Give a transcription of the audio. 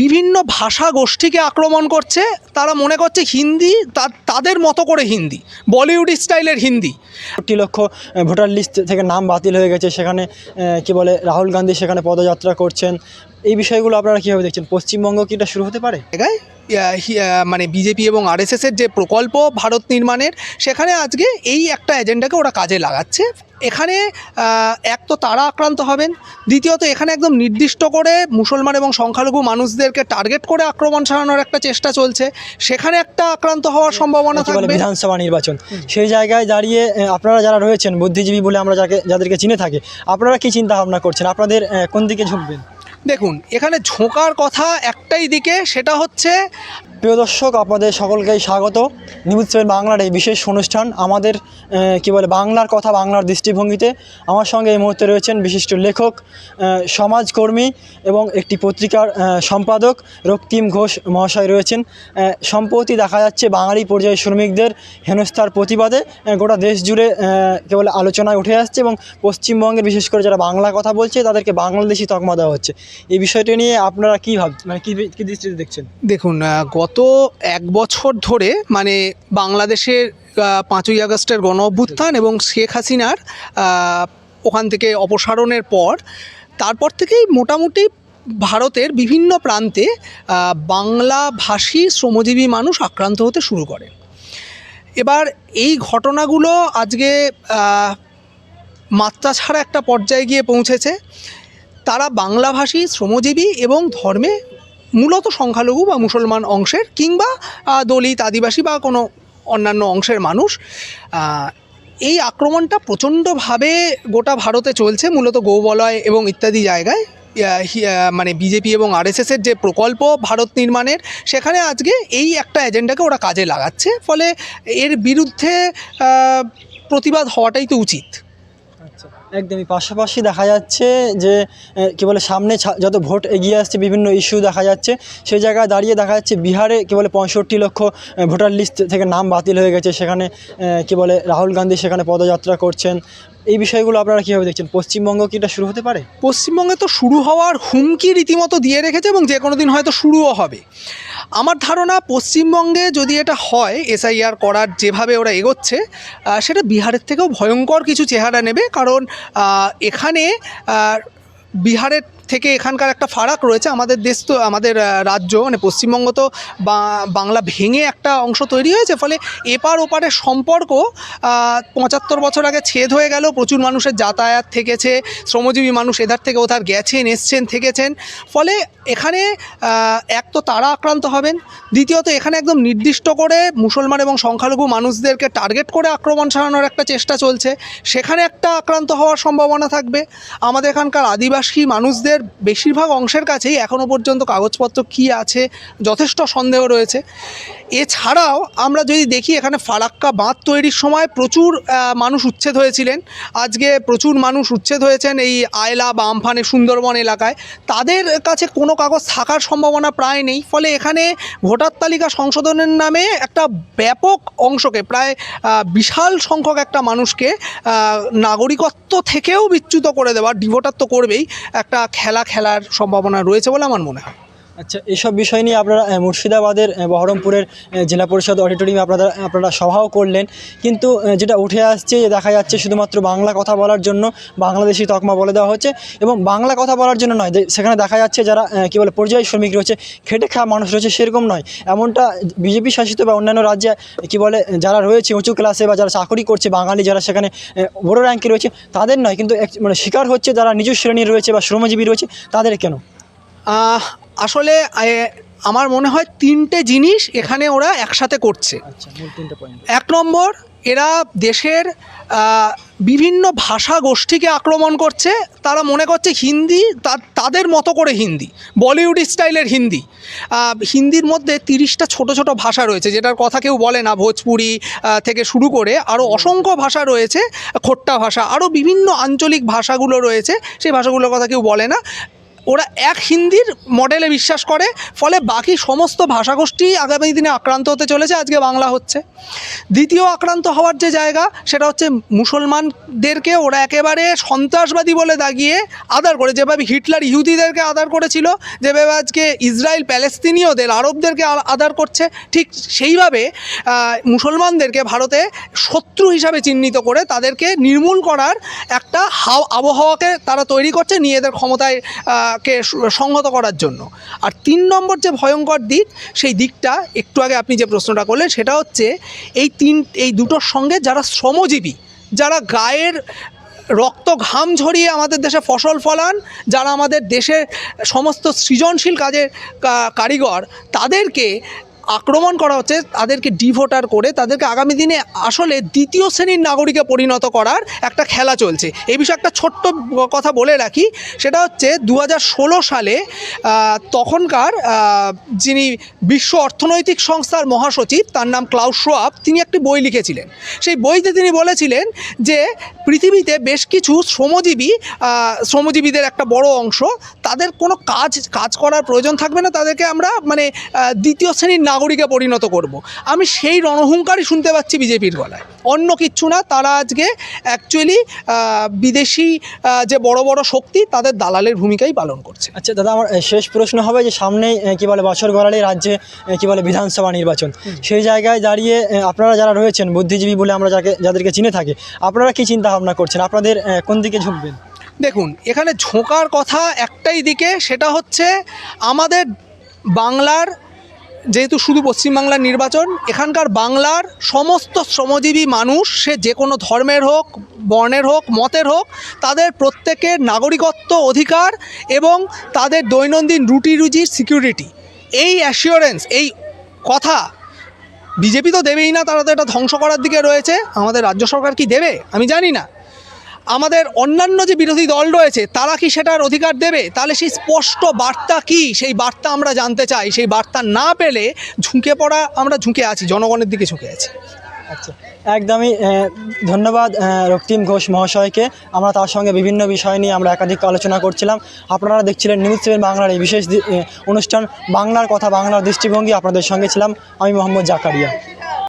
বিভিন্ন ভাষা গোষ্ঠীকে আক্রমণ করছে। তারা মনে করছে হিন্দি তাদের মতো করে হিন্দি, বলিউড স্টাইলের হিন্দি। একটি লক্ষ ভোটার লিস্ট থেকে নাম বাতিল হয়ে গেছে। সেখানে কি বলে, রাহুল গান্ধী সেখানে পদযাত্রা করছেন। এই বিষয়গুলো আপনারা কীভাবে দেখছেন? পশ্চিমবঙ্গ কি এটা শুরু হতে পারে? জায়গায় মানে বিজেপি এবং আরএসএসের যে প্রকল্প ভারত নির্মাণের সেখানে আজকে এই একটা এজেন্ডাকে ওরা কাজে লাগাচ্ছে। এখানে এক তো তারা আক্রান্ত হবেন দ্বিতীয়ত এখানে একদম নির্দিষ্ট করে মুসলমান এবং সংখ্যালঘু মানুষদেরকে টার্গেট করে আক্রমণ সারানোর একটা চেষ্টা চলছে। সেখানে একটা আক্রান্ত হওয়ার সম্ভাবনা থাকবে। বিধানসভা নির্বাচন। সেই জায়গায় দাঁড়িয়ে আপনারা যারা রয়েছেন বুদ্ধিজীবী বলে আমরা যাকে যাদেরকে চিনে থাকি আপনারা কি চিন্তা ভাবনা করছেন? আপনাদের কোন দিকে ঝুঁকবেন? দেখুন, এখানে ঝোঁকার কথা একটাই দিকে, সেটা হচ্ছে প্রিয় দর্শক, আপনাদের সকলকেই স্বাগত। নিউজ সেভেন বাংলার এই বিশেষ অনুষ্ঠান, আমাদের কি বলে, বাংলার কথা বাংলার দৃষ্টিভঙ্গিতে। আমার সঙ্গে এই মুহূর্তে রয়েছেন বিশিষ্ট লেখক সমাজকর্মী এবং একটি পত্রিকার সম্পাদক রক্তিম ঘোষ মহাশয় রয়েছেন। সম্প্রতি দেখা যাচ্ছে বাঙালি পর্যায়ে শ্রমিকদের হেনস্থার প্রতিবাদে গোটা দেশ জুড়ে কেবল আলোচনায় উঠে আসছে এবং পশ্চিমবঙ্গের, বিশেষ করে যারা বাংলা কথা বলছে, তাদেরকে বাংলাদেশি তকমা দেওয়া হচ্ছে। এই বিষয়টি নিয়ে আপনারা কী ভাব মানে কী কী দৃষ্টিতে দেখছেন? দেখুন গত এক বছর ধরে মানে বাংলাদেশের পাঁচই আগস্টের গণ অভ্যুত্থান এবং শেখ হাসিনার ওখান থেকে অপসারণের পর, তারপর থেকেই মোটামুটি ভারতের বিভিন্ন প্রান্তে বাংলাভাষী শ্রমজীবী মানুষ আক্রান্ত হতে শুরু করে। এবার এই ঘটনাগুলো আজকে মাত্রা ছাড়া একটা পর্যায়ে গিয়ে পৌঁছেছে। তারা বাংলাভাষী শ্রমজীবী এবং ধর্মে মূলত সংখ্যালঘু বা মুসলমান অংশের কিংবা দলিত, আদিবাসী বা কোনো অন্যান্য অংশের মানুষ। এই আক্রমণটা প্রচণ্ডভাবে গোটা ভারতে চলছে, মূলত গৌবলয় এবং ইত্যাদি জায়গায়। মানে বিজেপি এবং আরএসএসের যে প্রকল্প ভারত নির্মাণের, সেখানে আজকে এই একটা এজেন্ডাকে ওরা কাজে লাগাচ্ছে। ফলে এর বিরুদ্ধে প্রতিবাদ হওয়াটাই তো উচিত। একদমই। পাশাপাশি দেখা যাচ্ছে যে কি বলে, সামনে যত ভোট এগিয়ে আসছে, বিভিন্ন ইস্যু দেখা যাচ্ছে, সেই জায়গায় দাঁড়িয়ে দেখা যাচ্ছে বিহারে, কি বলে, পঁয়ষট্টি লক্ষ ভোটার লিস্ট থেকে নাম বাতিল হয়ে গেছে। সেখানে কি বলে, রাহুল গান্ধী সেখানে পদযাত্রা করছেন। এই বিষয়গুলো আপনারা কীভাবে দেখছেন? পশ্চিমবঙ্গ কি এটা শুরু হতে পারে? পশ্চিমবঙ্গে তো শুরু হওয়ার হুমকি রীতিমতো দিয়ে রেখেছে এবং যে কোনো দিন হয়তো শুরুও হবে। আমার ধারণা পশ্চিমবঙ্গে যদি এটা হয়, এসআইআর করার যেভাবে ওরা এগোচ্ছে সেটা বিহারের থেকেও ভয়ঙ্কর কিছু চেহারা নেবে। কারণ এখানে বিহারের থেকে এখানকার একটা ফারাক রয়েছে। আমাদের দেশ তো, আমাদের রাজ্য মানে পশ্চিমবঙ্গ তো বাংলা ভেঙে একটা অংশ তৈরি হয়েছে। ফলে এপার ওপারের সম্পর্ক পঁচাত্তর বছর আগে ছেদ হয়ে গেল। প্রচুর মানুষের যাতায়াত থেকেছে। শ্রমজীবী মানুষ এধার থেকে ওধার গেছেন, এসছেন, থেকেছেন। ফলে এখানে এক তো তারা আক্রান্ত হবেন। দ্বিতীয়ত, এখানে একদম নির্দিষ্ট করে মুসলমান এবং সংখ্যালঘু মানুষদেরকে টার্গেট করে আক্রমণ চালানোর একটা চেষ্টা চলছে। সেখানে একটা আক্রান্ত হওয়ার সম্ভাবনা থাকবে। আমাদের এখানকার আদিবাসী মানুষদের বেশিরভাগ অংশের কাছেই এখনও পর্যন্ত কাগজপত্র কী আছে, যথেষ্ট সন্দেহ রয়েছে। এছাড়াও আমরা যদি দেখি এখানে ফারাক্কা বাঁধ তৈরির সময় প্রচুর মানুষ উচ্ছেদ হয়েছিলেন। আজকে প্রচুর মানুষ উচ্ছেদ হয়েছেন এই আয়লা বা আমফানে সুন্দরবন এলাকায়। তাদের কাছে কোনো কাগজ থাকার সম্ভাবনা প্রায় নেই। ফলে এখানে ভোটার তালিকা সংশোধনের নামে একটা ব্যাপক অংশকে, প্রায় বিশাল সংখ্যক একটা মানুষকে নাগরিকত্ব থেকেও বিচ্যুত করে দেওয়া, ডিভোটার তো করবেই, একটা খেলা খেলার সম্ভাবনা রয়েছে বলে আমার মনে হয়। আচ্ছা এসব বিষয় নিয়ে আপনারা মুর্শিদাবাদের বহরমপুরের জেলা পরিষদ অডিটোরিয়ামে আপনারা আপনারা সভাও করলেন। কিন্তু যেটা উঠে আসছে যে দেখা যাচ্ছে শুধুমাত্র বাংলা কথা বলার জন্য বাংলাদেশি তকমা বলে দেওয়া হচ্ছে এবং বাংলা কথা বলার জন্য নয় সেখানে দেখা যাচ্ছে যারা কী বলে, পর্যায়ী শ্রমিক রয়েছে, খেটে খাওয়া মানুষ রয়েছে, সেরকম নয়। এমনটা বিজেপি শাসিত বা অন্যান্য রাজ্যে, কি বলে, যারা রয়েছে, উঁচু ক্লাসে বা যারা চাকরি করছে, বাঙালি যারা সেখানে বড় র্যাঙ্কে রয়েছে, তাদের নয়। কিন্তু মানে শিকার হচ্ছে যারা নিজ শ্রেণির রয়েছে বা শ্রমজীবী রয়েছে, তাদের কেন? আসলে আমার মনে হয় তিনটে জিনিস এখানে ওরা একসাথে করছে। আচ্ছা এক নম্বর এরা দেশের বিভিন্ন ভাষা গোষ্ঠীকে আক্রমণ করছে। তারা মনে করছে হিন্দি তাদের মতো করে হিন্দি বলিউড স্টাইলের হিন্দি। হিন্দির মধ্যে তিরিশটা ছোট ছোট ভাষা রয়েছে যেটার কথা কেউ বলে না ভোজপুরি থেকে শুরু করে আরও অসংখ্য ভাষা রয়েছে খোট্টা ভাষা আরও বিভিন্ন আঞ্চলিক ভাষাগুলো রয়েছে সেই ভাষাগুলোর কথা কেউ বলে না। ওরা এক হিন্দির মডেলে বিশ্বাস করে ফলে বাকি সমস্ত ভাষাগোষ্ঠী আগামী দিনে আক্রান্ত হতে চলেছে আজকে বাংলা হচ্ছে। দ্বিতীয় আক্রান্ত হওয়ার যে জায়গা সেটা হচ্ছে মুসলমানদেরকে ওরা একেবারে সন্ত্রাসবাদী বলে দাগিয়ে আদার করে যেভাবে হিটলার ইহুদিদেরকে আদার করেছিল যেভাবে আজকে ইসরায়েল প্যালেস্তিনীয়দের আরবদেরকে আদার করছে ঠিক সেইভাবে মুসলমানদেরকে ভারতে শত্রু হিসাবে চিহ্নিত করে তাদেরকে নির্মূল করার একটা হাও আবহাওয়াকে তারা তৈরি করছে নিজেদের ক্ষমতায় আহ, কে সংহত করার জন্য। আর তিন নম্বর যে ভয়ঙ্কর দিক, সেই দিকটা একটু আগে আপনি যে প্রশ্নটা করলেন, সেটা হচ্ছে এই তিন, এই দুটোর সঙ্গে যারা শ্রমজীবী, যারা গায়ের রক্ত ঘাম ঝরিয়ে আমাদের দেশে ফসল ফলান, যারা আমাদের দেশের সমস্ত সৃজনশীল কাজের কারিগর, তাদেরকে আক্রমণ করা হচ্ছে, তাদেরকে ডিভোটার করে তাদেরকে আগামী দিনে আসলে দ্বিতীয় শ্রেণির নাগরিকে পরিণত করার একটা খেলা চলছে। এই বিষয়ে একটা ছোট্ট কথা বলে রাখি, সেটা হচ্ছে দু হাজার ষোলো সালে তখনকার যিনি বিশ্ব অর্থনৈতিক সংস্থার মহাসচিব, তার নাম ক্লাউস শোয়াব তিনি একটি বই লিখেছিলেন। সেই বইতে তিনি বলেছিলেন যে, পৃথিবীতে বেশ কিছু শ্রমজীবী শ্রমজীবীদের একটা বড় অংশ তাদের কোনো কাজ কাজ করার প্রয়োজন থাকবে না তাদেরকে আমরা মানে দ্বিতীয় শ্রেণির নাগরিকে পরিণত করব। আমি সেই রণহুঙ্কারই শুনতে পাচ্ছি বিজেপির গলায়। অন্য কিচ্ছু না তারা আজকে অ্যাকচুয়ালি বিদেশি যে বড় বড় শক্তি তাদের দালালের ভূমিকাই পালন করছে। আচ্ছা দাদা আমার শেষ প্রশ্ন হবে যে সামনেই এ, কি বলে বছর গড়ালে রাজ্যে কি বলে বিধানসভা নির্বাচন। সেই জায়গায় দাঁড়িয়ে আপনারা যারা রয়েছেন বুদ্ধিজীবী বলে আমরা যাকে যাদেরকে চিনে থাকি আপনারা কি চিন্তা ভাবনা করছেন? আপনাদের কোন দিকে ঝুঁকবেন? দেখুন, এখানে ঝোঁকার কথা একটাই দিকে, সেটা হচ্ছে আমাদের বাংলার যেহেতু শুধু পশ্চিমবাংলার নির্বাচন, এখানকার বাংলার সমস্ত শ্রমজীবী মানুষ, সে যে কোনো ধর্মের হোক, বর্ণের হোক, মতের হোক, তাদের প্রত্যেকের নাগরিকত্ব অধিকার এবং তাদের দৈনন্দিন রুটি রুজির সিকিউরিটি। এই অ্যাসিওরেন্স, এই কথা, বিজেপি তো দেবেই না, তারা তো এটা ধ্বংস করার দিকে রয়েছে। আমাদের রাজ্য সরকার কি দেবে? আমি জানি না। আমাদের অন্যান্য যে বিরোধী দল রয়েছে, তারা কি সেটার অধিকার দেবে? তাহলে সেই স্পষ্ট বার্তা কি? সেই বার্তা আমরা জানতে চাই। সেই বার্তা না পেলে ঝুঁকে পড়া আমরা ঝুঁকে আছি, জনগণের দিকে ঝুঁকে আছি। আচ্ছা একদমই ধন্যবাদ রক্তিম ঘোষ মহাশয়কে। আমরা তার সঙ্গে বিভিন্ন বিষয় নিয়ে আমরা একাধিক আলোচনা করছিলাম। আপনারা দেখছিলেন নিউজ সেভেন বাংলার এই বিশেষ অনুষ্ঠান, বাংলার কথা, বাংলার দৃষ্টিভঙ্গি। আপনাদের সঙ্গে ছিলাম আমি মোহাম্মদ জাকারিয়া।